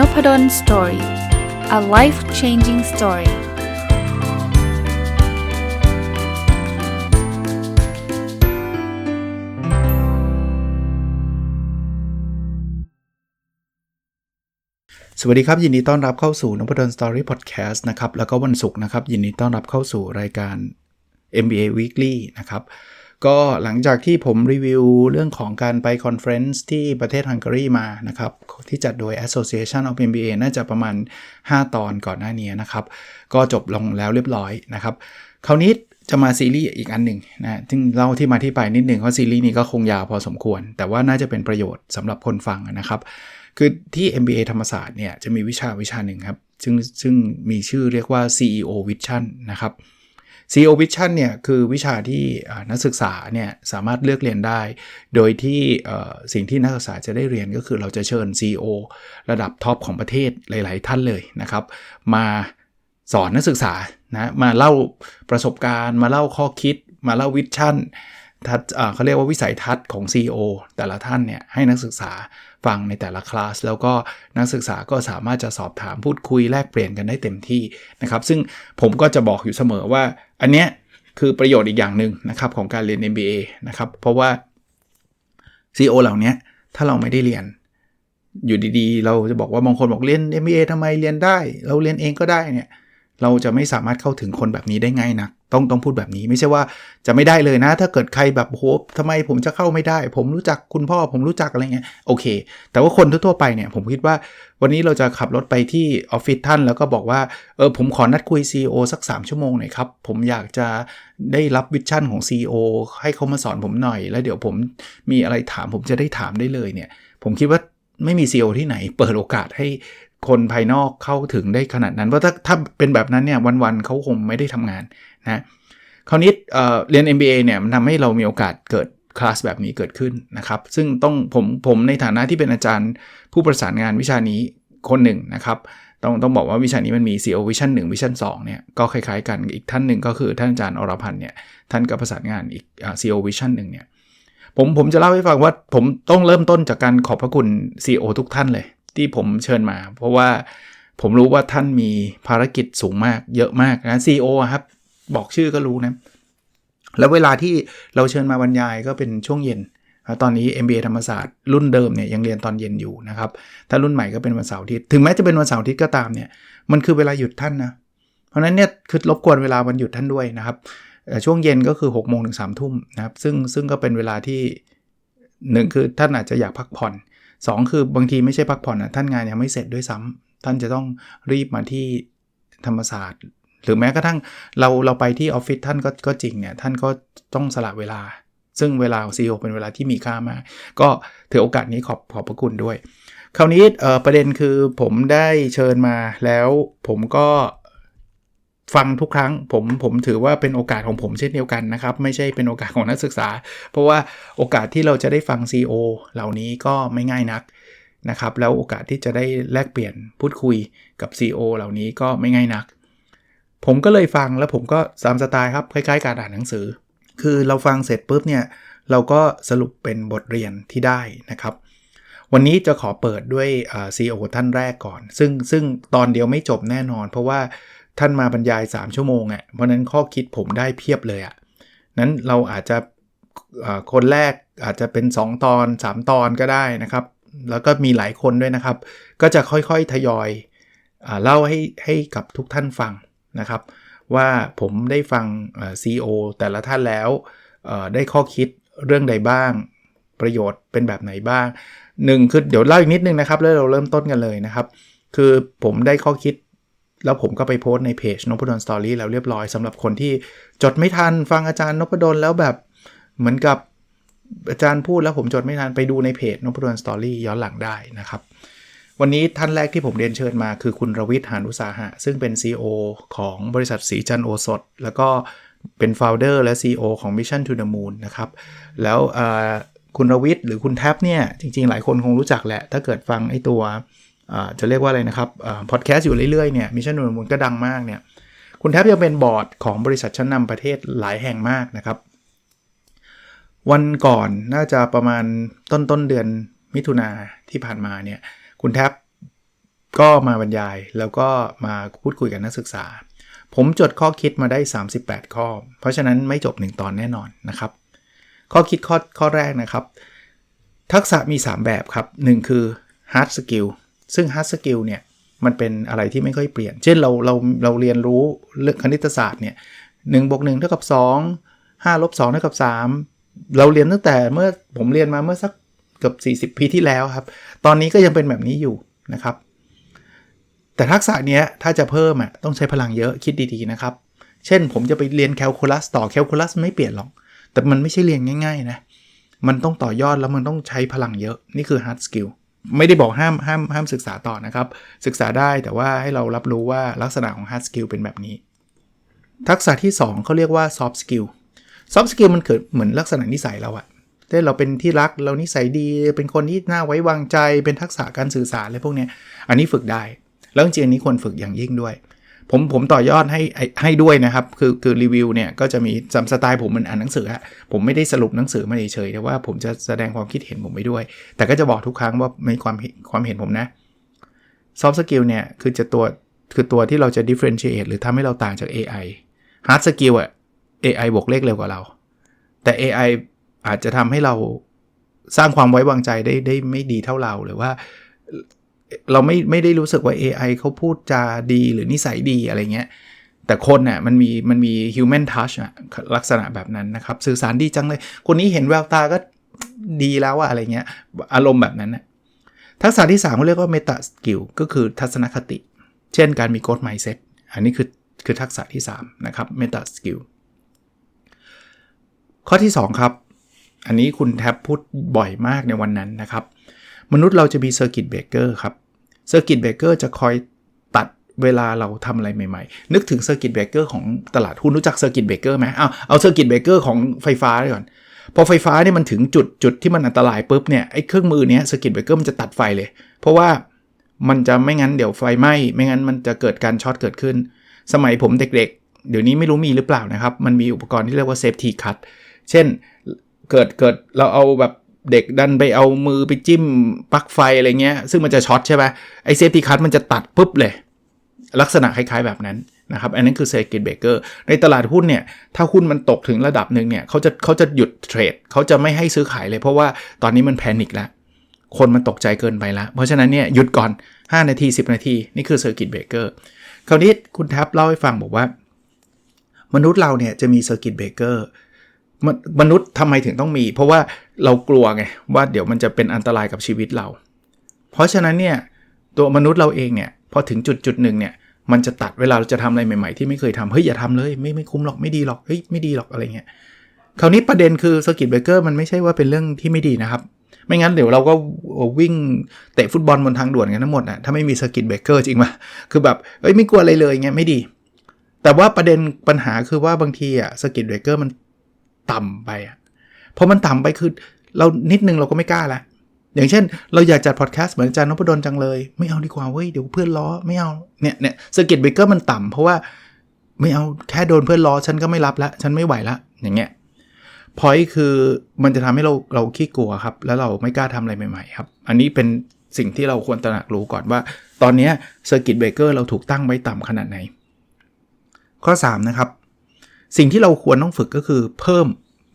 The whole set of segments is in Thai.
n o p ด d o สตอรี่ a life changing story สวัสดีครับ ยินดีต้อนรับเข้าสู่นพดลสตอรี่พอดแคสต์นะครับ แล้วก็วันศุกร์นะครับ ยินดีต้อนรับเข้าสู่รายการ MBA Weekly นะครับ ก็หลังจากที่ผมรีวิวเรื่องของการไปคอนเฟรนซ์ที่ประเทศฮังการีมานะครับ ที่จัดโดย Association of MBA น่าจะประมาณ 5 ตอนก่อนหน้านี้นะครับ ก็จบลงแล้วเรียบร้อยนะครับ คราวนี้จะมาซีรีส์อีกอันหนึ่งนะซึ่งเล่าที่มาที่ไปนิดหนึ่งเพราะซีรีส์นี้ก็คงยาวพอสมควร แต่ว่าน่าจะเป็นประโยชน์สำหรับคนฟังนะครับ คือที่ MBA ธรรมศาสตร์เนี่ยจะมีวิชาวิชาหนึ่งครับซึ่งซึ่งมีชื่อเรียกว่า CEO Vision นะครับ CEO Vision เนี่ยคือวิชาที่นักศึกษาเนี่ยสามารถเลือกเรียนได้ โดยที่สิ่งที่นักศึกษาจะได้เรียนก็คือเราจะเชิญ CEO ระดับท็อปของประเทศหลาย ๆ ท่านเลยนะครับ มาสอนนักศึกษานะมาเล่าประสบการณ์ มาเล่าข้อคิด มาเล่าวิชั่นทัศเขาเรียกว่าวิสัยทัศน์ของ CEO แต่ละท่านเนี่ยให้นักศึกษา ฟังในแต่ละคลาส แล้วก็นักศึกษาก็สามารถจะสอบถามพูดคุยแลกเปลี่ยนกันได้เต็มที่นะครับ ซึ่งผมก็จะบอกอยู่เสมอว่า อันเนี้ยคือประโยชน์อีกอย่างหนึ่งนะครับของการเรียน MBA นะครับ เพราะว่า CEO เหล่านี้ถ้าเราไม่ได้เรียนอยู่ดีๆ เราจะบอกว่าบางคนบอกเรียน MBA ทำไมเรียนได้ เราเรียนเองก็ได้เนี่ยเราจะไม่สามารถเข้าถึงคนแบบนี้ได้ง่ายนัก ต้องต้องพูดแบบนี้ไม่ใช่ว่าจะไม่ได้เลยนะ ถ้าเกิดใครแบบโหทำไมผมจะเข้าไม่ได้ ผมรู้จักคุณพ่อ ผมรู้จักอะไรเงี้ยโอเค แต่ว่าคนทั่วไปเนี่ย ผมคิดว่าวันนี้เราจะขับรถไปที่ออฟฟิศท่านแล้วก็บอกว่าเออผมขอนัดคุย CEO สัก 3 ชั่วโมงหน่อยครับ ผมอยากจะได้รับวิชั่นของ CEO ให้เขามาสอนผมหน่อย แล้วเดี๋ยวผมมีอะไรถามผมจะได้ถามได้เลยเนี่ย ผมคิดว่าไม่มี CEO ที่ไหน เปิดโอกาสให้ คนภายนอกเข้าถึงได้ขนาดนั้น เพราะถ้าถ้าเป็นแบบนั้นเนี่ยวันๆเขาคงไม่ได้ทำงานนะคราวนี้เเรียน MBA เนี่ยมันทำให้เรามีโอกาสเกิดคลาสแบบนี้เกิดขึ้นนะครับ ซึ่งต้องผมผมในฐานะที่เป็นอาจารย์ผู้ประสานงานวิชานี้คนหนึ่งนะครับ ต้องต้องบอกว่าวิชานี้มันมี CEO Vision 1 Vision 2เนี่ยก็คล้ายๆกันอีกท่านหนึ่งก็คือท่านอาจารย์อรพันธ์เนี่ยท่านก็ประสานงานอีก CEO Vision 1เนี่ยผมผมจะเล่าให้ฟังว่าผมต้องเริ่มต้นจากการขอบพระคุณ CEO ทุกท่านเลย ที่ผมเชิญมา เพราะว่าผมรู้ว่าท่านมีภารกิจสูงมากเยอะมากนะ CEO ครับ บอกชื่อก็รู้นะ แล้วเวลาที่เราเชิญมาบรรยายก็เป็นช่วงเย็น ตอนนี้ MBA ธรรมศาสตร์รุ่นเดิมเนี่ยยังเรียนตอนเย็นอยู่นะครับ ถ้ารุ่นใหม่ก็เป็นวันเสาร์อาทิตย์ ถึงแม้จะเป็นวันเสาร์อาทิตย์ก็ตามเนี่ย มันคือเวลาหยุดท่านนะ เพราะนั้นเนี่ยคือรบกวนเวลาวันหยุดท่านด้วยนะครับ ช่วงเย็นก็คือ6กโมงถึงสามทุ่มนะครับ ซึ่งซึ่งก็เป็นเวลาที่หนึ่งคือท่านอาจจะอยากพักผ่อน 2 คือบางทีไม่ใช่พักผ่อนนะท่านงานยังไม่เสร็จด้วยซ้ำท่านจะต้องรีบมาที่ธรรมศาสตร์ หรือแม้กระทั่งเราเราไปที่ออฟฟิศท่านก็ก็จริงเนี่ยท่านก็ต้องสละเวลา ซึ่งเวลาของซีอเป็นเวลาที่มีค่ามาก ก็ถือโอกาสนี้ขอบขอบพระคุณด้วย คราวนี้ประเด็นคือผมได้เชิญมาแล้วผมก็ ฟังทุกครั้งผมผมถือว่าเป็นโอกาสของผมเช่นเดียวกันนะครับ ไม่ใช่เป็นโอกาสของนักศึกษา เพราะว่าโอกาสที่เราจะได้ฟัง CEO เหล่านี้ก็ไม่ง่ายนักนะครับ แล้วโอกาสที่จะได้แลกเปลี่ยนพูดคุยกับ CEO เหล่านี้ก็ไม่ง่ายนัก ผมก็เลยฟังแล้วผมก็สามสไตล์ครับคล้ายๆ การอ่านหนังสือ คือเราฟังเสร็จปุ๊บเนี่ยเราก็สรุปเป็นบทเรียนที่ได้นะครับวันนี้จะขอเปิดด้วย CEO ท่านแรกก่อน ซึ่งซึ่งตอนเดียวไม่จบแน่นอน เพราะว่า ท่านมาบรรยาย 3 ชั่วโมงอะ่ะเพราะนั้นข้อคิดผมได้เพียบเลยอะ่ะนั้นเราอาจจะคนแรกอาจจะเป็น 2 ตอน 3 ตอนก็ได้นะครับ แล้วก็มีหลายคนด้วยนะครับ ก็จะค่อยๆทยอยเล่าให้ให้กับทุกท่านฟังนะครับ ว่าผมได้ฟัง CEO แต่ละท่านแล้วได้ข้อคิดเรื่องใดบ้าง ประโยชน์เป็นแบบไหนบ้างหนึ่งคือเดี๋ยวเล่าอีกนิดนึงนะครับแล้วเราเริ่มต้นกันเลยนะครับ คือผมได้ข้อคิด แล้วผมก็ไปโพสในเพจนพดลสตอรี่แล้วเรียบร้อยสำหรับคนที่จดไม่ทันฟังอาจารย์นพดลแล้วแบบเหมือนกับอาจารย์พูดแล้วผมจดไม่ทันไปดูในเพจนพดลสตอรี่ย้อนหลังได้นะครับ วันนี้ท่านแรกที่ผมเรียนเชิญมาคือคุณรวิทย์หานุสาหะ ซึ่งเป็น CEO ของบริษัทสีจันโอสด แล้วก็เป็นโฟลเดอร์และ CEO ของ Mission to the Moon นะครับ แล้วคุณรวิทย์หรือคุณแท็บเนี่ย จริงๆ หลายคนคงรู้จักแหละ ถ้าเกิดฟังไอ้ตัว จะเรียกว่าอะไรนะครับพอดแคสต์อยู่เรื่อยๆเนี่ยมิชชั่นนูนมูลก็ดังมากเนี่ยคุณแทบยังเป็นบอร์ดของบริษัทชั้นนำประเทศหลายแห่งมากนะครับ วันก่อนน่าจะประมาณต้นต้นเดือนมิถุนาที่ผ่านมาเนี่ยคุณแทบก็มาบรรยายแล้วก็มาพูดคุยกับนักศึกษา ผมจดข้อคิดมาได้ 38 ข้อ เพราะฉะนั้นไม่จบ 1 ตอนแน่นอนนะครับ ข้อคิดข้อข้อแรกนะครับ ทักษะมี 3 แบบครับ 1 คือ hard skill ซึ่ง hard skill เนี่ยมันเป็นอะไรที่ไม่ค่อยเปลี่ยน เช่นเราเราเราเรียนรู้เรื่องคณิตศาสตร์เนี่ยหนึ่งบวกหนึ่งเท่ากับ2 5ลบ2เท่ากับ3เราเรียนตั้งแต่เมื่อผมเรียนมาเมื่อสักเกือบ40 ปีที่แล้วครับ ตอนนี้ก็ยังเป็นแบบนี้อยู่นะครับ แต่ทักษะเนี้ยถ้าจะเพิ่มอะต้องใช้พลังเยอะคิดดีๆนะครับ เช่นผมจะไปเรียนแคลคูลัสต่อแคลคูลัสไม่เปลี่ยนหรอก แต่มันไม่ใช่เรียนง่าย ๆ นะ มันต้องต่อยอดแล้วมันต้องใช้พลังเยอะ นี่คือ hard skill ไม่ได้บอกห้ามห้ามห้ามศึกษาต่อนะครับ ศึกษาได้แต่ว่าให้เรารับรู้ว่าลักษณะของ hard skill เป็นแบบนี้ ทักษะที่ 2เขาเรียกว่า soft skill soft skill มันเกิดเหมือนลักษณะนิสัยเราอะถ้าเราเป็นที่รักเรานิสัยดี เป็นคนที่น่าไว้วางใจเป็นทักษะการสื่อสารอะไรพวกเนี้ยอันนี้ฝึกได้ แล้วจริงๆอันนี้ควรฝึกอย่างยิ่งด้วย ผมผมต่อยอดให้ให้ด้วยนะครับ คือคือรีวิวเนี่ยก็จะมีจำสไตล์ผมมันอ่านหนังสืออะผมไม่ได้สรุปหนังสือมาเฉยๆแต่ว่าผมจะแสดงความคิดเห็นผมไปด้วย แต่ก็จะบอกทุกครั้งว่าในความความเห็นผมนะ soft skill เนี่ยคือจะตัวคือตัวที่เราจะ differentiate หรือทำให้เราต่างจาก AI hard skill อะ AI บวกเลขเร็วกว่าเรา แต่ AI อาจจะทำให้เราสร้างความไว้วางใจได้ได้ไม่ดีเท่าเราหรือว่า เราไม่ไม่ได้รู้สึกว่า AI เขาพูดจาดีหรือนิสัยดีอะไรเงี้ย แต่คนน่ะมันมีมันมี human touch อะลักษณะแบบนั้นนะครับ สื่อสารดีจังเลย คนนี้เห็นแววตาก็ดีแล้วอะอะไรเงี้ย อารมณ์แบบนั้นนะทักษะที่3เขาเรียกว่า meta skill ก็คือทัศนคติ เช่นการมี growth mindset อันนี้คือคือทักษะที่ 3 นะครับ meta skill ข้อที่ 2 ครับ อันนี้คุณแทบพูดบ่อยมากในวันนั้นนะครับ มนุษย์เราจะมีเซอร์กิตเบรกเกอร์ครับเซอร์กิตเบรกเกอร์จะคอยตัดเวลาเราทำอะไรใหม่ๆ นึกถึงเซอร์กิตเบรกเกอร์ของตลาดหุ้นรู้จักเซอร์กิตเบรกเกอร์ไหมเอาเอาเซอร์กิตเบรกเกอร์ของไฟฟ้าก่อน พอไฟฟ้าเนี่ยมันถึงจุดจุดที่มันอันตรายปุ๊บเนี่ยไอ้เครื่องมือเนี้ยเซอร์กิตเบรกเกอร์มันจะตัดไฟเลย เพราะว่ามันจะไม่งั้นเดี๋ยวไฟไหม้ไม่งั้นมันจะเกิดการช็อตเกิดขึ้น สมัยผมเด็กๆ เดี๋ยวนี้ไม่รู้มีหรือเปล่านะครับ มันมีอุปกรณ์ที่เรียกว่าเซฟตี้คัตเช่นเกิดเกิดเราเอาแบบ เด็กดันไปเอามือไปจิ้มปลั๊กไฟอะไรเงี้ย ซึ่งมันจะช็อตใช่ไหมไอเซฟตี้คัตมันจะตัดปุ๊บเลย ลักษณะคล้ายๆแบบนั้นนะครับอันนั้นคือเซกิตเบเกอร์ในตลาดหุ้นเนี่ยถ้าหุ้นมันตกถึงระดับหนึ่งเนี่ยเขาจะเขาจะหยุดเทรดเขาจะไม่ให้ซื้อขายเลย เพราะว่าตอนนี้มันแพนิคแล้วคนมันตกใจเกินไปแล้ว เพราะฉะนั้นเนี่ยหยุดก่อน 5 นาที 10 นาที นี่คือเซอร์กิตเบเกอร์คราวนี้คุณแท็บเล่าให้ฟังบอกว่า มนุษย์เราเนี่ยจะมีเซอร์กิตเบเกอร์ มนุษย์ทำไมถึงต้องมี เพราะว่าเรากลัวไงว่าเดี๋ยวมันจะเป็นอันตรายกับชีวิตเรา เพราะฉะนั้นเนี่ยตัวมนุษย์เราเองเนี่ยพอถึงจุดจุดหนึ่งเนี่ยมันจะตัดเวลาเราจะทำอะไรใหม่ๆที่ไม่เคยทำเฮ้ยอย่าทำเลยไม่ไม่คุ้มหรอกไม่ดีหรอกเฮ้ยไม่ดีหรอกอะไรเงี้ยคราวนี้ประเด็นคือสกิตเบเกอร์มันไม่ใช่ว่าเป็นเรื่องที่ไม่ดีนะครับ ไม่งั้นเดี๋ยวเราก็วิ่งเตะฟุตบอลบนทางด่วนกันทั้งหมดนะถ้าไม่มีสกิตเบเกอร์จริงป่ะคือแบบเอ้ยไม่กลัวอะไรเลยเงี้ยไม่ดี แต่ว่าประเด็นปัญหาคือว่าบางทีอะสกิตเบเกอร์มัน ต่ำไปอะพอมันต่ำไปคือเรานิดนึงเราก็ไม่กล้าละอย่างเช่น เราอยากจัดพอดแคสต์เหมือนอาจารย์นพดลจังเลย ไม่เอาดีกว่าเว้ยเดี๋ยวเพื่อนล้อไม่เอาเนี่ยเนี่ยสกิตเบเกอร์มันต่ำเพราะว่าไม่เอาแค่โดนเพื่อนล้อฉันก็ไม่รับละฉันไม่ไหวละอย่างเงี้ยพอยคือมันจะทำให้เราเราขี้กลัวครับ แล้วเราไม่กล้าทำอะไรใหม่ๆครับ อันนี้เป็นสิ่งที่เราควรตระหนักรู้ก่อนว่า ตอนนี้สกิตเบเกอร์เราถูกตั้งไว้ต่ำขนาดไหน ข้อ 3 นะครับ สิ่งที่เราควรต้องฝึกก็คือเพิ่ม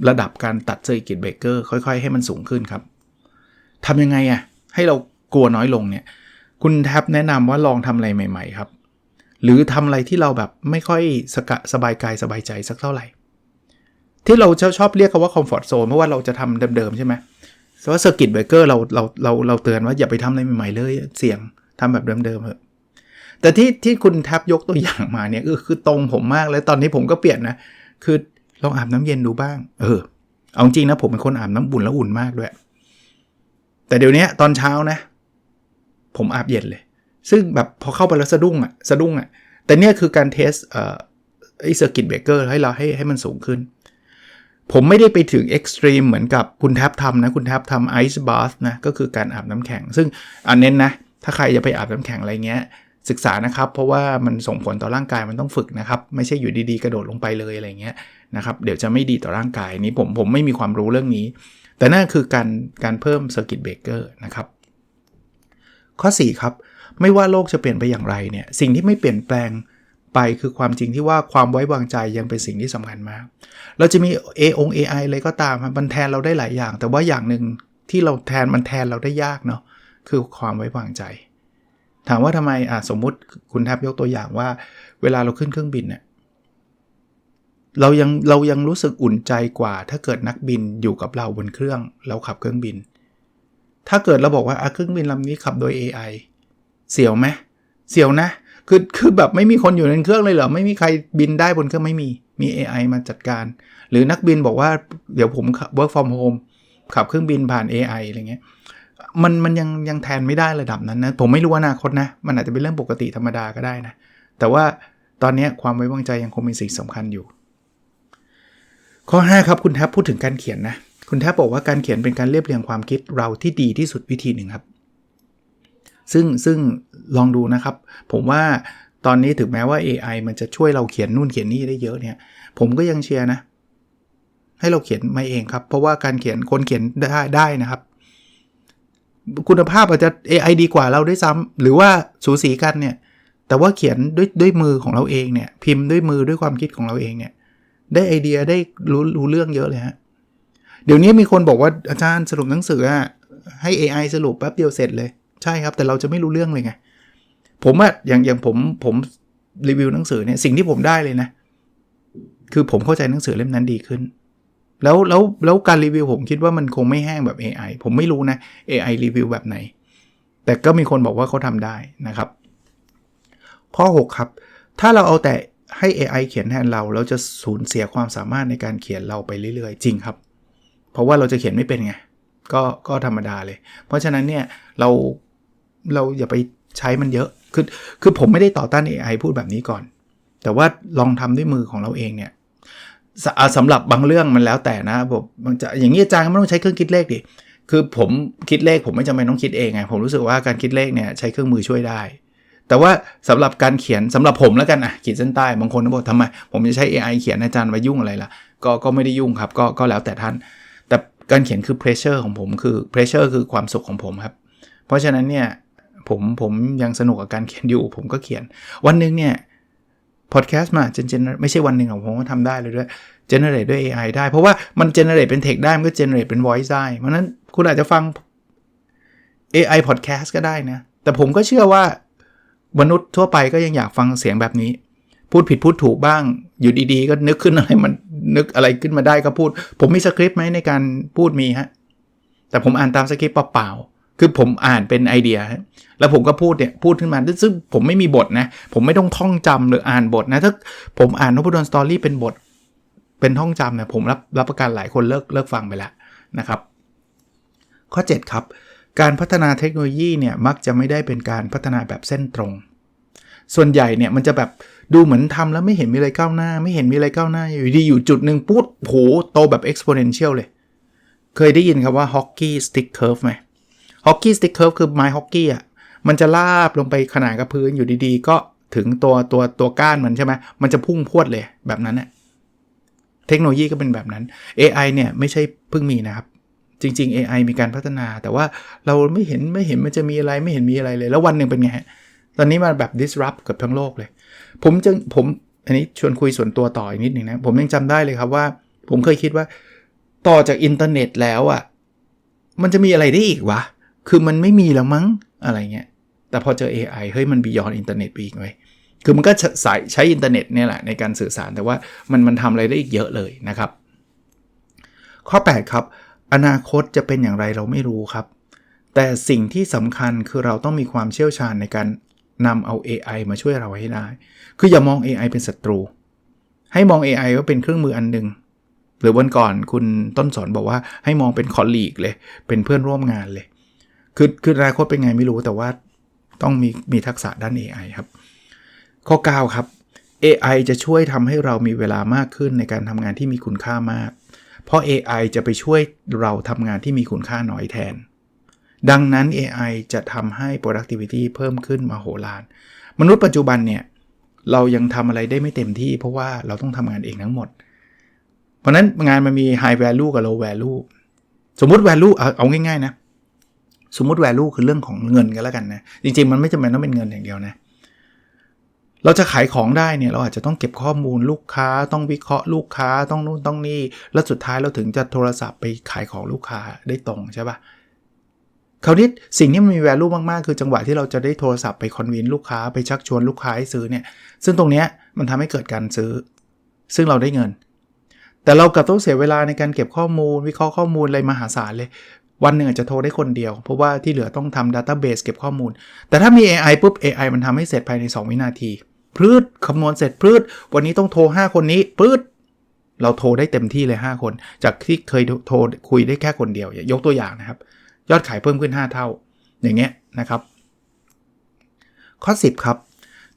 ระดับการตัดเซอร์กิตเบรกเกอร์ค่อย ๆ ให้มันสูงขึ้นครับทำยังไงอะให้เรากลัวน้อยลงเนี่ย คุณแท็บแนะนำว่าลองทำอะไรใหม่ ๆ ครับ หรือทำอะไรที่เราแบบไม่ค่อยสกะสบายกายสบายใจสักเท่าไหร่ ที่เราชอบเรียกว่าคอมฟอร์ทโซนเพราะว่าเราจะทำเดิมๆใช่ไหมแต่ว่าเซอร์กิตเบรกเกอร์เราเราเราเราเตือนว่าอย่าไปทำอะไรใหม่ๆเลยเสี่ยงทำแบบเดิมๆเถอะ แต่ที่ที่คุณแท็บยกตัวอย่างมาเนี่ยคือคือตรงผมมากเลยตอนนี้ผมก็เปลี่ยนนะ คือลองอาบน้ำเย็นดูบ้าง เออ เอาจริงนะผมเป็นคนอาบน้ำบุ่นแล้วอุ่นมากด้วย แต่เดี๋ยวนี้ตอนเช้านะ ผมอาบเย็นเลย ซึ่งแบบพอเข้าไปแล้วสะดุ้งอะสะดุ้งอะแต่เนี่ยคือการเทสเอ่อไอเซอร์กิตเบเกอร์ให้เราให้ให้มันสูงขึ้น ผมไม่ได้ไปถึงเอ็กซ์ตรีมเหมือนกับคุณแท็บทำนะ คุณแท็บทำไอซ์บาร์นะ ก็คือการอาบน้ำแข็ง ซึ่งอันเน้นนะ ถ้าใครจะไปอาบน้ำแข็งอะไรเงี้ย ศึกษานะครับ เพราะว่ามันส่งผลต่อร่างกายมันต้องฝึกนะครับ ไม่ใช่อยู่ดีๆ กระโดดลงไปเลยอะไรเงี้ยนะครับเดี๋ยวจะไม่ดีต่อร่างกายนี้ผมผมไม่มีความรู้เรื่องนี้ แต่นั่นคือการการเพิ่มเซอร์กิตเบรกเกอร์นะครับข้อ 4 ครับ ไม่ว่าโลกจะเปลี่ยนไปอย่างไรเนี่ยสิ่งที่ไม่เปลี่ยนแปลงไปคือความจริงที่ว่าความไว้วางใจยังเป็นสิ่งที่สำคัญมาก เราจะมี A อง AI อะไรก็ตามมันแทนเราได้หลายอย่าง แต่ว่าอย่างหนึ่งที่เราแทนมันแทนเราได้ยากเนาะคือความไว้วางใจ ถามว่าทำไมอะสมมุติคุณแทบยกตัวอย่างว่า เวลาเราขึ้นเครื่องบินเนี่ยเรายังเรายังรู้สึกอุ่นใจกว่า ถ้าเกิดนักบินอยู่กับเราบนเครื่อง เราขับเครื่องบิน ถ้าเกิดเราบอกว่าเครื่องบินลำนี้ขับโดย AI เสียวไหมเสียวนะ คือคือแบบไม่มีคนอยู่ในเครื่องเลยเหรอ ไม่มีใครบินได้บนเครื่องไม่มี มี AI มาจัดการ หรือนักบินบอกว่าเดี๋ยวผม work from home ขับเครื่องบินผ่าน AI อะไรเงี้ย มันมันยังยังแทนไม่ได้ระดับนั้นนะ ผมไม่รู้อนาคตนะ มันอาจจะเป็นเรื่องปกติธรรมดาก็ได้นะ แต่ว่าตอนนี้ความไว้วางใจยังคงเป็นสิ่งสำคัญอยู่ ข้อ 5 ครับคุณแทบพูดถึงการเขียนนะ คุณแทบบอกว่าการเขียนเป็นการเรียบเรียงความคิดเราที่ดีที่สุดวิธีหนึ่งครับ ซึ่งซึ่งลองดูนะครับ ผมว่าตอนนี้ถึงแม้ว่า AI มันจะช่วยเราเขียนนู่นเขียนนี่ได้เยอะเนี่ย ผมก็ยังเชียร์นะ ให้เราเขียนมาเองครับ เพราะว่าการเขียนคนเขียนได้ได้นะครับ คุณภาพอาจจะ AI ดีกว่าเราด้วยซ้ำหรือว่าสูสีกันเนี่ย แต่ว่าเขียนด้วยด้วยมือของเราเองเนี่ย พิมพ์ด้วยมือด้วยความคิดของเราเองเนี่ย ได้ไอเดียได้รู้รู้เรื่องเยอะเลยฮะ เดี๋ยวนี้มีคนบอกว่าอาจารย์สรุปหนังสืออะให้ AI สรุปแป๊บเดียวเสร็จเลย ใช่ครับ แต่เราจะไม่รู้เรื่องเลยไง ผมอะอย่างอย่างผมผมรีวิวหนังสือเนี่ย สิ่งที่ผมได้เลยนะ คือผมเข้าใจหนังสือเล่มนั้นดีขึ้น แล้วแล้วแล้วการรีวิวผมคิดว่ามันคงไม่แห้งแบบ AI ผมไม่รู้นะ AI รีวิวแบบไหน แต่ก็มีคนบอกว่าเขาทำได้นะครับ ข้อ 6 ครับ ถ้าเราเอาแต่ให้ AI เขียนแทนเรา เราจะสูญเสียความสามารถในการเขียนเราไปเรื่อยๆ จริงครับ เพราะว่าเราจะเขียนไม่เป็นไงก็ก็ธรรมดาเลย เพราะฉะนั้นเนี่ยเราเราอย่าไปใช้มันเยอะคือคือผมไม่ได้ต่อต้าน AI พูดแบบนี้ก่อน แต่ว่าลองทำด้วยมือของเราเองเนี่ย สสำหรับบางเรื่องมันแล้วแต่นะผมมันจะอย่างนี้อาจารย์ไม่ต้องใช้เครื่องคิดเลขดิคือผมคิดเลขผมไม่จำเป็นต้องคิดเองไงผมรู้สึกว่าการคิดเลขเนี่ยใช้เครื่องมือช่วยได้ แต่ว่าสำหรับการเขียนสำหรับผมแล้วกันอะขีดเส้นใต้บางคนก็บอกทำไม ผมจะใช้ AI เขียนอาจารย์มายุ่งอะไรล่ะก็ก็ไม่ได้ยุ่งครับ ก็ก็แล้วแต่ท่าน แต่การเขียนคือ pressure ของผมคือ pressure คือความสุขของผมครับ เพราะฉะนั้นเนี่ยผมผมยังสนุกกับการเขียนอยู่ ผมก็เขียนวันหนึ่งเนี่ย พอดแคสต์มาเจนเจนไม่ใช่วันหนึ่งของผมก็ทำได้เลยด้วย generate ด้วย AI ได้ เพราะว่ามัน generate เป็น text ได้ มันก็ generate เป็น voice ได้ เพราะนั้นคุณอาจจะฟัง AI podcast ก็ได้นะ แต่ผมก็เชื่อว่ามนุษย์ทั่วไปก็ยังอยากฟังเสียงแบบนี้ พูดผิดพูดถูกบ้าง อยู่ดีๆ ก็นึกขึ้นอะไรมันนึกอะไรขึ้นมาได้ก็พูด ผมมีสคริปต์ไหมในการพูดมีฮะ แต่ผมอ่านตามสคริปต์เปล่าๆ คือผมอ่านเป็นไอเดีย แล้วผมก็พูดเนี่ยพูดขึ้นมาซึ่งผมไม่มีบทนะ ผมไม่ต้องท่องจำหรืออ่านบทนะ ถ้าผมอ่านนพดลสตอรี่เป็นบท เป็นท่องจำเนี่ยผมรับรับประกันหลายคนเลิกเลิกฟังไปแล้วนะครับ ข้อ 7 ครับ การพัฒนาเทคโนโลยีเนี่ยมักจะไม่ได้เป็นการพัฒนาแบบเส้นตรง ส่วนใหญ่เนี่ยมันจะแบบดูเหมือนทำแล้วไม่เห็นมีอะไรก้าวหน้า ไม่เห็นมีอะไรก้าวหน้า อยู่ดีอยู่จุดหนึ่งปุ๊บโหโตแบบ exponential เลย เคยได้ยินครับว่า hockey stick curve ไหม hockey stick curve คือไม้ฮอกกี้อะมันจะลาบลงไปขนาดกับพื้นอยู่ดีๆ ก็ถึงตัวตัวตัวก้านมันใช่ไหมมันจะพุ่งพวดเลยแบบนั้นเนี่ยเทคโนโลยีก็เป็นแบบนั้น AI เนี่ยไม่ใช่เพิ่งมีนะครับ จริง ๆ AI มีการพัฒนา แต่ว่าเราไม่เห็นไม่เห็นมันจะมีอะไรไม่เห็นมีอะไรเลย แล้ววันหนึ่งเป็นไงตอนนี้มาแบบ disrupt กับทั้งโลกเลย ผมจึงผมอันนี้ชวนคุยส่วนตัวต่ออีกนิดหนึ่งนะ ผมยังจำได้เลยครับว่า ผมเคยคิดว่า ต่อจากอินเทอร์เน็ตแล้วอะ่ะ มันจะมีอะไรได้อีกวะ คือมันไม่มีแล้วมั้งอะไรเงี้ย แต่พอเจอ AI เฮ้ยมันบียอนอินเทอร์เน็ตไปอีกเลยคือมันก็สายใช้อินเทอร์เน็ตเนี่ยแหละในการสื่อสารแต่ว่ามันมันทำอะไรได้อีกเยอะเลยนะครับ ข้อ 8 ครับ อนาคตจะเป็นอย่างไรเราไม่รู้ครับ แต่สิ่งที่สำคัญคือเราต้องมีความเชี่ยวชาญในการนำเอา AI มาช่วยเราให้ได้ คืออย่ามอง AI เป็นศัตรู ให้มอง AI ว่าเป็นเครื่องมืออันหนึ่งหรือวันก่อนคุณต้นสอนบอกว่าให้มองเป็นคอลลีกเลย เป็นเพื่อนร่วมงานเลย คือคืออนาคตเป็นไงไม่รู้แต่ว่าต้องมีมีทักษะด้าน AI ครับ ข้อ 9 ครับ AI จะช่วยทำให้เรามีเวลามากขึ้นในการทำงานที่มีคุณค่ามาก เพราะ AI จะไปช่วยเราทำงานที่มีคุณค่าน้อยแทน ดังนั้น AI จะทำให้ productivity เพิ่มขึ้นมาโหฬารมนุษย์ปัจจุบันเนี่ย เรายังทำอะไรได้ไม่เต็มที่ เพราะว่าเราต้องทำงานเองทั้งหมด เพราะนั้นงานมันมี high value กับ low value สมมุติ value เอาเอาง่ายๆนะ สมมติ value คือเรื่องของเงินกันแล้วกันนะ จริงๆ มันไม่จำเป็นต้องเป็นเงินอย่างเดียวนะ เราจะขายของได้เนี่ย เราอาจจะต้องเก็บข้อมูลลูกค้า ต้องวิเคราะห์ลูกค้า ต้องนู่นต้องนี่ แล้วสุดท้ายเราถึงจะโทรศัพท์ไปขายของลูกค้าได้ตรงใช่ปะคราวนี้สิ่งที่มันมี value มากๆ คือจังหวะที่เราจะได้โทรศัพท์ไปคอนวินลูกค้าไปชักชวนลูกค้าให้ซื้อเนี่ย ซึ่งตรงเนี้ยมันทำให้เกิดการซื้อ ซึ่งเราได้เงินแต่เรากลับต้องเสียเวลาในการเก็บข้อมูล วิเคราะห์ข้อมูลอะไรมหาศาลเลย วันหนึ่งอาจจะโทรได้คนเดียว เพราะว่าที่เหลือต้องทำ Database เก็บข้อมูล แต่ถ้ามี AI ปุ๊บ AI มันทำให้เสร็จภายใน 2 วินาทีพืดคำนวณเสร็จพืดวันนี้ต้องโทร 5 คนนี้พืดเราโทรได้เต็มที่เลย 5 คน จากที่เคยโทรคุยได้แค่คนเดียว ยกตัวอย่างนะครับ ยอดขายเพิ่มขึ้น 5 เท่า อย่างเงี้ยนะครับ ข้อ 10 ครับ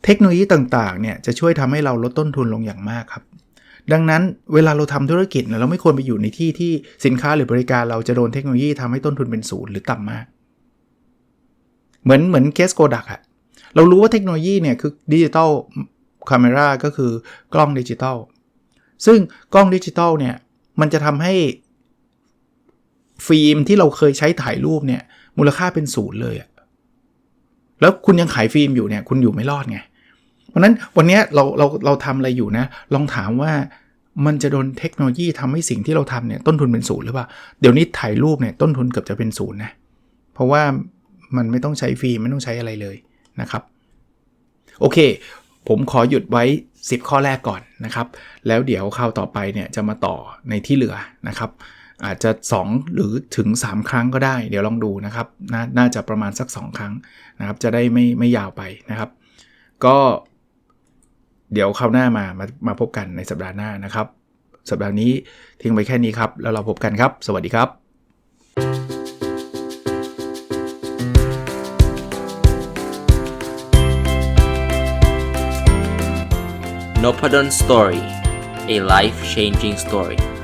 เทคโนโลยีต่างๆเนี่ยจะช่วยทำให้เราลดต้นทุนลงอย่างมากครับ ดังนั้นเวลาเราทำธุรกิจเราไม่ควรไปอยู่ในที่ที่สินค้าหรือบริการเราจะโดนเทคโนโลยีทำให้ต้นทุนเป็นศูนย์หรือต่ำมาก เหมือนเหมือนเคสโกดักอะเรารู้ว่าเทคโนโลยีเนี่ยคือดิจิตอลคาเมราก็คือกล้องดิจิตอลซึ่งกล้องดิจิตอลเนี่ยมันจะทำให้ฟิล์มที่เราเคยใช้ถ่ายรูปเนี่ยมูลค่าเป็นศูนย์เลยอะแล้วคุณยังขายฟิล์มอยู่เนี่ยคุณอยู่ไม่รอดไงเพราะนั้นวันนี้เราเราเราทำอะไรอยู่นะ ลองถามว่ามันจะโดนเทคโนโลยีทำให้สิ่งที่เราทำเนี่ยต้นทุนเป็นศูนย์หรือเปล่า เดี๋ยวนี้ถ่ายรูปเนี่ยต้นทุนเกือบจะเป็นศูนย์นะ เพราะว่ามันไม่ต้องใช้ฟิล์มไม่ต้องใช้อะไรเลยนะครับ โอเค ผมขอหยุดไว้ 10 ข้อแรกก่อนนะครับ แล้วเดี๋ยวคราวต่อไปเนี่ยจะมาต่อในที่เหลือนะครับ อาจจะ 2 หรือถึง 3 ครั้งก็ได้ เดี๋ยวลองดูนะครับนน่าจะประมาณสัก 2 ครั้งนะครับ จะได้ไม่ไม่ยาวไปนะครับ ก็ เดี๋ยวคราวหน้ามามามาพบกันในสัปดาห์หน้านะครับ สัปดาห์นี้ทิ้งไว้แค่นี้ครับ แล้วเราพบกันครับ สวัสดีครับ n o p a d o n Story, a life changing story.